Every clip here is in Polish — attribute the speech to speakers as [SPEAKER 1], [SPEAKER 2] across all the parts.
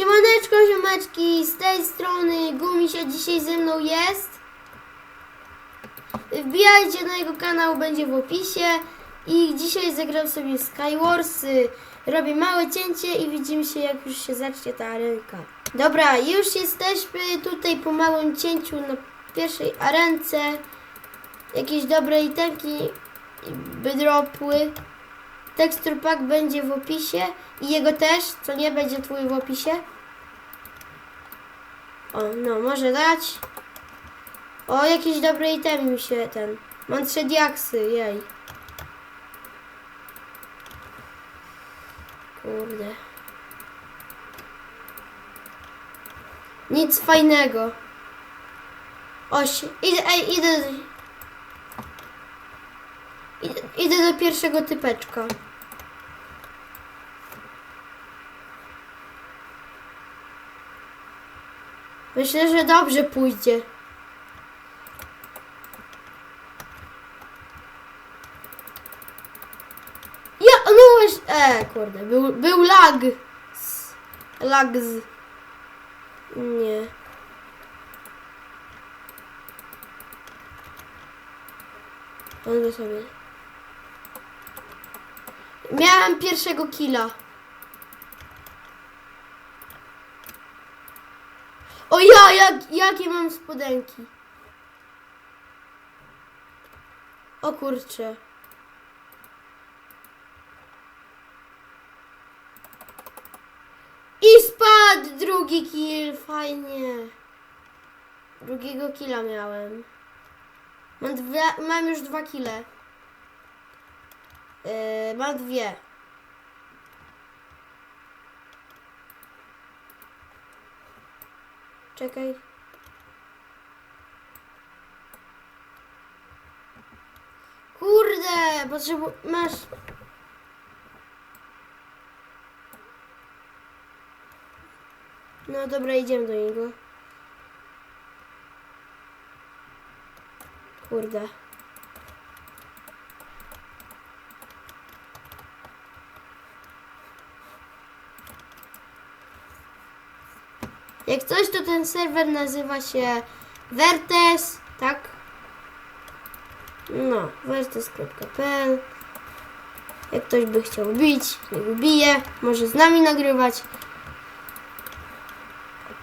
[SPEAKER 1] Siemaneczko, ziomeczki, z tej strony Gumisia dzisiaj ze mną jest. Wbijajcie na jego kanał, będzie w opisie. I dzisiaj zagram sobie Skywarsy. Robię małe cięcie i widzimy się jak już się zacznie ta arenka. Dobra, już jesteśmy tutaj po małym cięciu na pierwszej arence. Jakieś dobre itemki by dropły. Tekstur pack będzie w opisie i jego też, co nie będzie twój w opisie. O, no, może dać. O, jakieś dobre itemy mi się ten. Mam trzy diaksy, jej. Kurde. Nic fajnego. Oś, idę, ej, idę. Idę, idę do pierwszego typeczka. Myślę, że dobrze pójdzie. Ja, no właśnie, e, kurde, był, był lag. S- Lag z... Nie. Go sobie... Miałem pierwszego killa. Jak, jakie mam spodenki. O kurcze. I spadł drugi kill, fajnie. Drugiego killa miałem. Mam, dwie, mam już dwa kile. Yy, mam dwie. Czekaj. Kurde, potrzebu... Masz... No dobra, idziemy do niego. Kurde. Jak coś, to ten serwer nazywa się Vertes, tak? No, vertes.pl Jak ktoś by chciał bić, niech bije, może z nami nagrywać.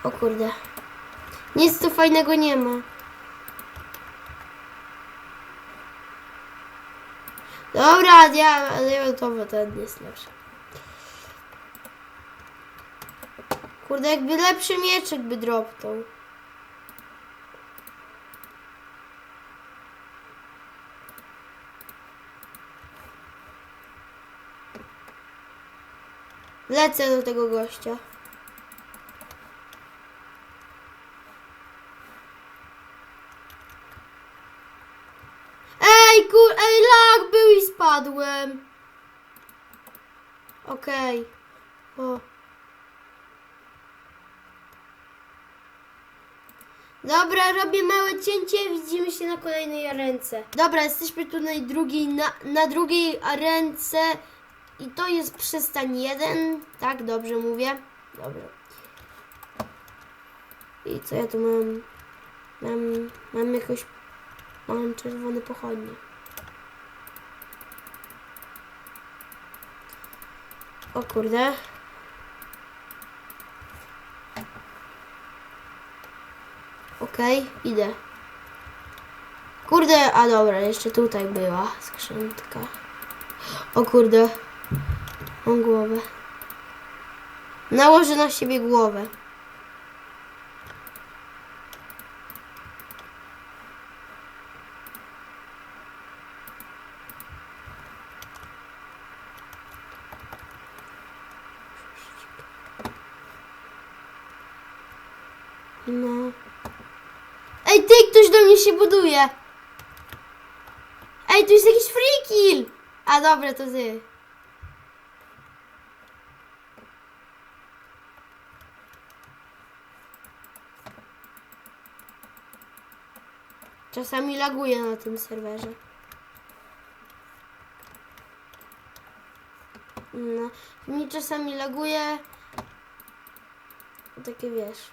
[SPEAKER 1] O kurde. Nic tu fajnego nie ma. Dobra, ja, diamentowy ten jest lepszy. Kurde, jakby lepszy mieczek by. Lecę do tego gościa. Ej, kur... Ej, lag był i spadłem. Okej. O. Dobra, robię małe cięcie, widzimy się na kolejnej arence. Dobra, jesteśmy tu na drugiej, na, na drugiej arence i to jest przystań jeden, tak, dobrze mówię? Dobra. I co ja tu mam? Mam, mam jakoś, mam czerwone pochodnie. O kurde. Okej, idę. Kurde, a dobra, jeszcze tutaj była skrzynka. O kurde, mam głowę. Nałożę na siebie głowę. No. Ej, ktoś do mnie się buduje. Ej, tu jest jakiś free kill. A dobra, to ty. Czasami laguje na tym serwerze. No, mi czasami laguje. takie wiesz.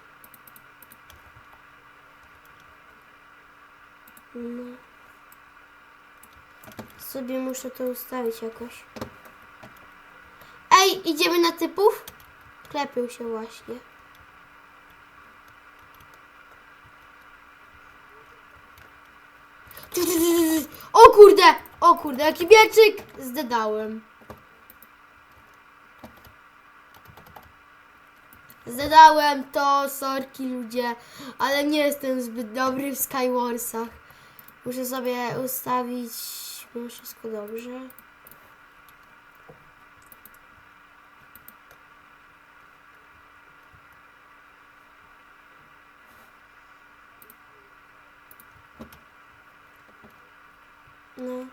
[SPEAKER 1] No. Sobie muszę to ustawić jakoś. Ej, idziemy na typów? Klepił się właśnie. O kurde! O kurde, jaki mieczyk! Zdedałem. Zdedałem to, sorki ludzie, ale nie jestem zbyt dobry w Skywarsach. Muszę sobie ustawić no, wszystko dobrze. No.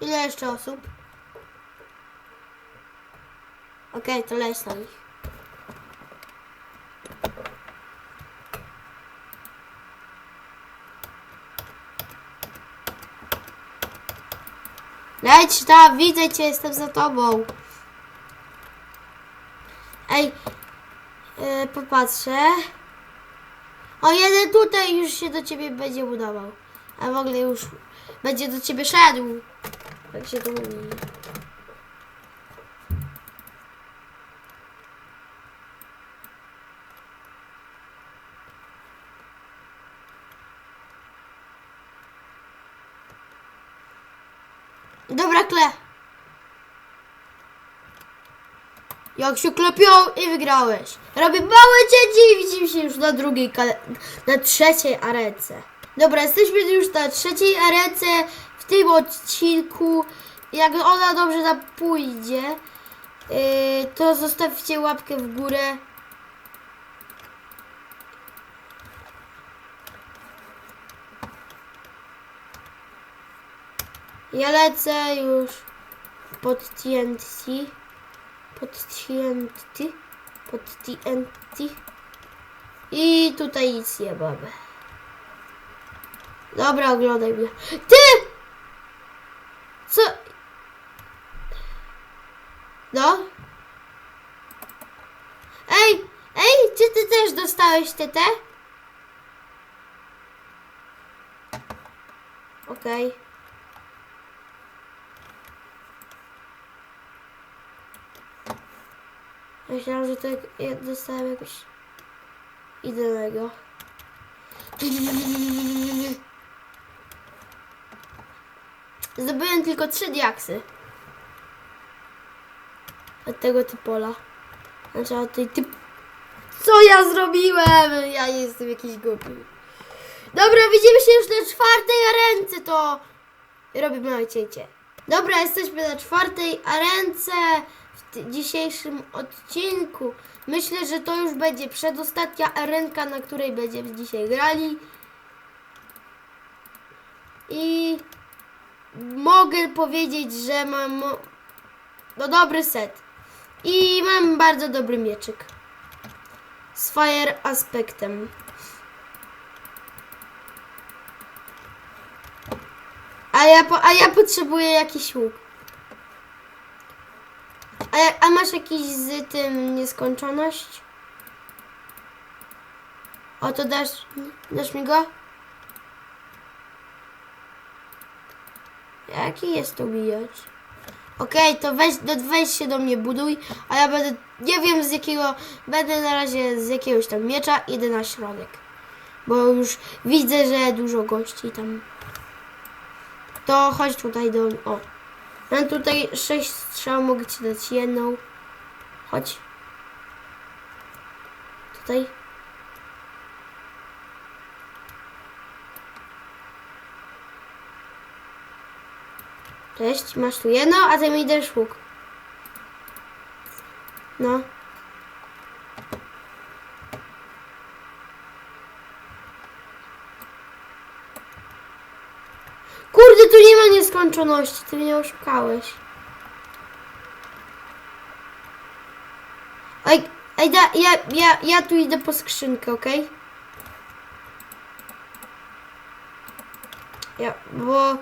[SPEAKER 1] Ile jeszcze osób? Okej, to leć na nich. Leć tam, widzę cię, jestem za tobą. Ej, e, popatrzę. O, jeden tutaj już się do ciebie będzie budował. A w ogóle już będzie do ciebie szedł. Jak się to mówi. Dobra, kle. Jak się klepią i wygrałeś. Robię małe dzieci i widzimy się już na drugiej, na trzeciej arence. Dobra, jesteśmy już na trzeciej arence w tym odcinku. Jak ona dobrze nam pójdzie, yy, to zostawcie łapkę w górę. Ja lecę już pod TNT. Pod TNT. Pod TNT. I tutaj nic nie mamy. Dobra, oglądaj mnie. Ty! Co? No? Ej! Ej! Czy ty też dostałeś TT? Okej. Myślałam, że to jak- ja dostałem jakoś idealnego. Zdobyłem tylko trzy diaksy. Od tego typola. Znaczy od tej typ... Co ja zrobiłem? Ja jestem jakiś głupi. Dobra, widzimy się już na czwartej arence, to robimy małe cięcie. Dobra, jesteśmy na czwartej arence w dzisiejszym odcinku. Myślę, że to już będzie przedostatnia arenka, na której będziemy dzisiaj grali. I mogę powiedzieć, że mam no dobry set. I mam bardzo dobry mieczyk. Z fire aspektem. A ja, po, a ja potrzebuję jakiś łuk. A, a masz jakiś z tym nieskończoność? O, to dasz, dasz mi go? Jaki jest to bijacz? Okej, to weź, do, weź się do mnie buduj, a ja będę, nie wiem z jakiego, będę na razie z jakiegoś tam miecza, idę na środek. Bo już widzę, że dużo gości tam. To chodź tutaj do, o. Mam tutaj sześć strzał, mogę ci dać jedną. Chodź. Tutaj. Cześć, masz tu jedno, a ty mi dasz łuk. No. Kurde, tu nie ma nieskończoności, ty mnie oszukałeś. Ej, ej, da, ja, ja, ja tu idę po skrzynkę, okej? Ja, bo